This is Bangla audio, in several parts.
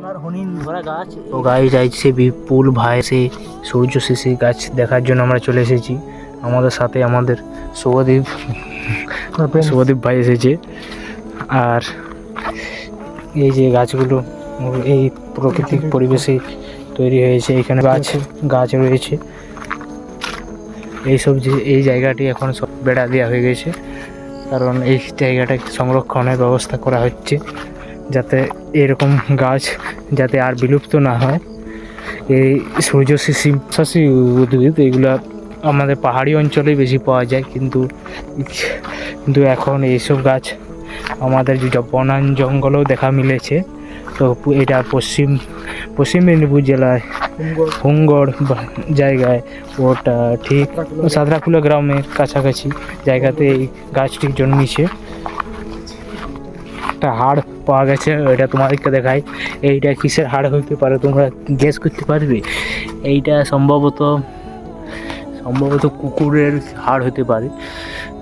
ওনার গাছ। তো গাছ যাইছে বিপুল ভাই সে সূর্য শিশি গাছ দেখার জন্য আমরা চলে এসেছি। আমাদের সাথে আমাদের শুভদীপ। শুভদীপ ভাই এসেছে। আর এই যে গাছগুলো এই প্রাকৃতিক পরিবেশে তৈরি হয়েছে। এখানে গাছ গাছ রয়েছে। এইসব যে এই জায়গাটি এখন সব বেড়া দেওয়া হয়ে গেছে। কারণ এই জায়গাটা সংরক্ষণের ব্যবস্থা করা হচ্ছে। যাতে এরকম গাছ যাতে আর বিলুপ্ত না হয়। এই সূর্য শিশি উদ্ভিদ এগুলো আমাদের পাহাড়ি অঞ্চলেই বেশি পাওয়া যায়। কিন্তু কিন্তু এখন এইসব গাছ আমাদের বনান জঙ্গলেও দেখা মিলেছে। তো এটা পশ্চিম পশ্চিম মেদিনীপুর জেলায় হুঙ্গড় জায়গায় ওটা ঠিক সাদরাকুলা গ্রামের কাছাকাছি জায়গাতে এই গাছটি জন্মেছে। একটা হাড় পাওয়া গেছে এটা তোমাদেরকে দেখাই। এইটা কিসের হাড় হইতে পারে তোমরা গেস করতে পারবে? এইটা সম্ভবত সম্ভবত কুকুরের হাড় হতে পারে।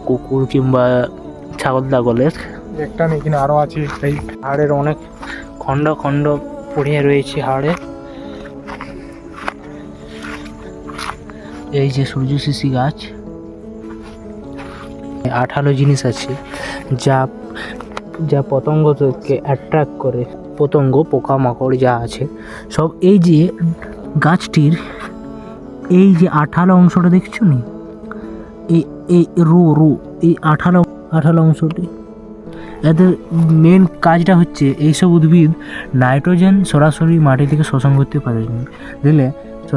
কুকুর কিংবা ছাগল দাগলের। একটা নেই এখানে আরও আছে এই হাড়ের অনেক খণ্ড খণ্ড পড়ে রয়েছে হাড়ে। এই যে সূর্যশিশি গাছ আঠালো জিনিস আছে যা যা পতঙ্গকে অ্যাট্রাক্ট করে, পতঙ্গ, পোকামাকড় যা আছে, সব এই যে গাছটির এই যে আঠালো অংশটা দেখছ নি? এই এই রো রো, এই আঠালো আঠালো অংশটি। এদের মেন কাজটা হচ্ছে এইসব উদ্ভিদ নাইট্রোজেন সরাসরি মাটি থেকে শোষণ করতে পারে বুঝলে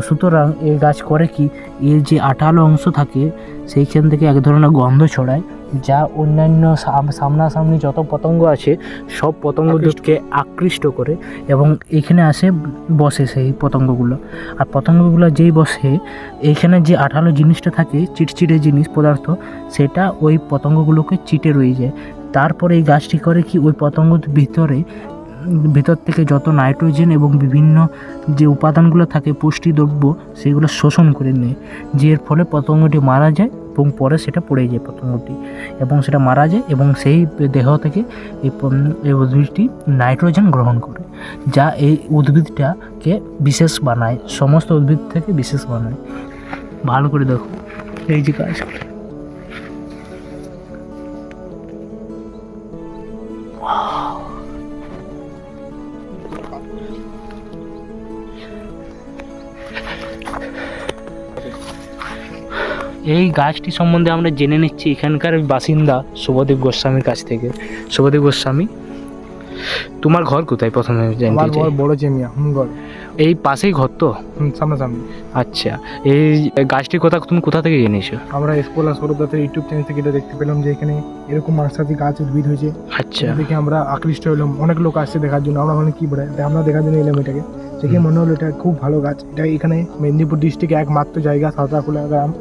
সুতরাং এই গাছ করে কি? এর যে আঠালো অংশ থাকে, সেইখান থেকে এক ধরনের গন্ধ ছড়ায়। যা অন্যান্য সাম- সামনাসামনি যত পতঙ্গ আছে, সব পতঙ্গদেরকে আকৃষ্ট করে এবং এখানে আসে বসে সেই পতঙ্গগুলো। আর পতঙ্গগুলো যেই বসে এইখানে যে আঠালো জিনিসটা থাকে, চিটচিটে জিনিস, পদার্থ, সেটা ওই পতঙ্গগুলোকে চিটে রয়ে যায়। তারপরে এই গাছটি করে কি, ওই পতঙ্গর ভিতরে, ভিতর থেকে যত নাইট্রোজেন এবং বিভিন্ন যে উপাদানগুলো থাকে পুষ্টি দ্রব্য সেগুলো শোষণ করে নেয়। যে এর ফলে পতঙ্গটি মারা যায় এবং পরে সেটা পড়ে যায় পতঙ্গটি এবং সেটা মারা যায় এবং সেই দেহ থেকে এই উদ্ভিদটি নাইট্রোজেন গ্রহণ করে, যা এই উদ্ভিদটাকে বিশেষ বানায়, সমস্ত উদ্ভিদ থেকে বিশেষ বানায়। ভালো করে দেখো, এই যে গাছগুলো এই গাছটি সম্বন্ধে আমরা জেনে নিচ্ছি এখানকার বাসিন্দা শুভদেব গোস্বামীর কাছ থেকে। শুভদেব গোস্বামী তোমার ঘর কোথায় প্রথমে আমার চাই? বড় চেমিয়া হুমগড় এই পাশেই ঘর তো? সামনাসামনি। আচ্ছা এই গাছটির কথা তুমি কোথা থেকে জেনেছো আমরা স্কুল আর সৌরদাতের ইউটিউব চ্যানেল থেকে এটা দেখতে পেলাম যে এখানে এরকম মার্সাতি গাছ উদ্ভিদ হয়েছে। আচ্ছা। দেখে আমরা আকৃষ্ট হলাম অনেক লোক আসছে দেখার জন্য আমরা মানে কি বলে আমরা দেখার জন্য এলাম এটাকে। দেখে মনে হলো এটা খুব ভালো গাছ এটা এখানে মেদিনীপুর ডিস্ট্রিক্টে একমাত্র জায়গা সাঁতরাখোলা গ্রাম।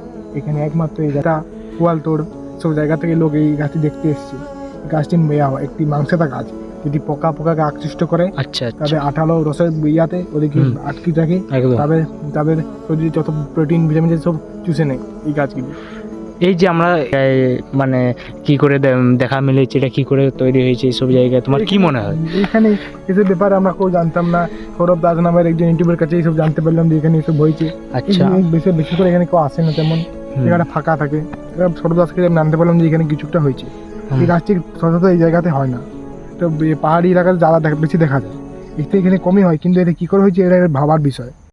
একমাত্র এই জায়গা কুয়ালতোড় সব জায়গা থেকে লোক এই গাছটি দেখতে এসছে। এই গাছটি মেয়া হয় একটি মাংসেতা গাছ। যেটি পোকা পোকাকে আকৃষ্ট করে আচ্ছা আচ্ছা। তাদের আঠালো রসের ইয়াতে ওদেরকে হুম। আটকে রাখে একদম। তাদের তাদের শরীরে যত প্রোটিন ভিটামিন সব চুষে নেয় এই গাছগুলি। এই যে আমরা মানে কি করে দেখা মিলেছে এটা কি করে তৈরি হয়েছে এইসব জায়গায় তোমার কি মনে হয়? এখানে এসব ব্যাপারে আমরা কেউ জানতাম না। সৌরভ দাস নামের একজন ইউটিউবের কাছে এইসব জানতে পারলাম যে এখানে এসব হয়েছে। আচ্ছা। বেশি বেশি করে এখানে কেউ আসে না তেমন। জায়গাটা ফাঁকা থাকে। এবার ছোটো দাসকে আমি জানতে পারলাম যে এখানে কিছুটা হয়েছে। এই গাছটি সচরাচর এই জায়গাতে হয় না। তো পাহাড়ি এলাকাতে জ্বালা বেশি দেখা যায়। এতে এখানে কমই হয় কিন্তু এটা কী করে হয়েছে এটা ভাবার বিষয়।